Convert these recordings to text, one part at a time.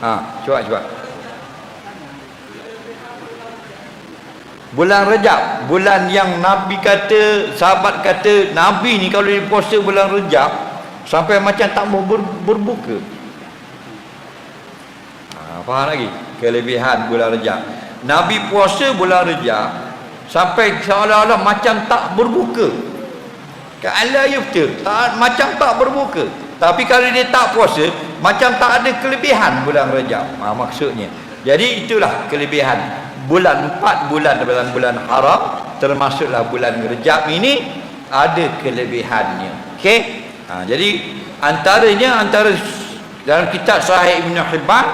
Ha, cuba cuba. Bulan Rejab, bulan yang Nabi kata, sahabat kata, Nabi ni kalau dia puasa bulan Rejab sampai macam tak mau ber, berbuka. Ha, faham lagi? Kelebihan bulan Rejab. Nabi puasa bulan Rejab sampai seolah-olah macam tak berbuka. Ka'ala yuftir, tak macam tak berbuka. Tapi kalau dia tak puasa, macam tak ada kelebihan bulan Rejab. Ha, maksudnya. Jadi itulah kelebihan bulan 4 bulan dalam bulan haram termasuklah bulan Rejab ini ada kelebihannya. Okey? Ha, jadi antaranya antara dalam kitab Sahih Ibn Hibban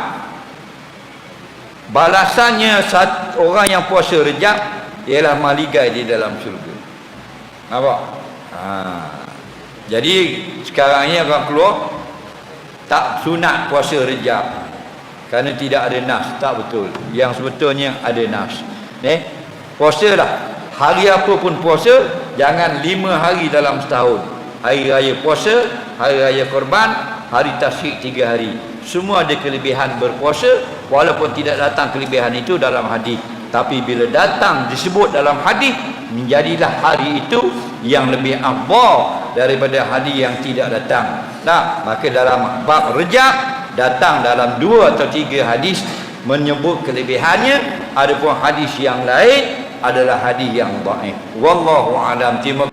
balasannya satu orang yang puasa Rejab ialah maligai di dalam syurga. Nampak? Ha. Jadi sekarang ni orang keluar tak sunat puasa Rejab kerana tidak ada nas tak betul. Yang sebetulnya ada nas. Eh puasalah hari apa pun puasa jangan lima hari dalam setahun. Hari raya puasa hari raya korban hari tasyrik tiga hari. Semua ada kelebihan berpuasa walaupun tidak datang kelebihan itu dalam hadis. Tapi bila datang disebut dalam hadis menjadilah hari itu yang lebih afdal daripada hari yang tidak datang. Nah maka dalam bab rejab datang dalam dua atau tiga hadis menyebut kelebihannya adapun hadis yang lain adalah hadis yang dhaif. Wallahu alam. Terima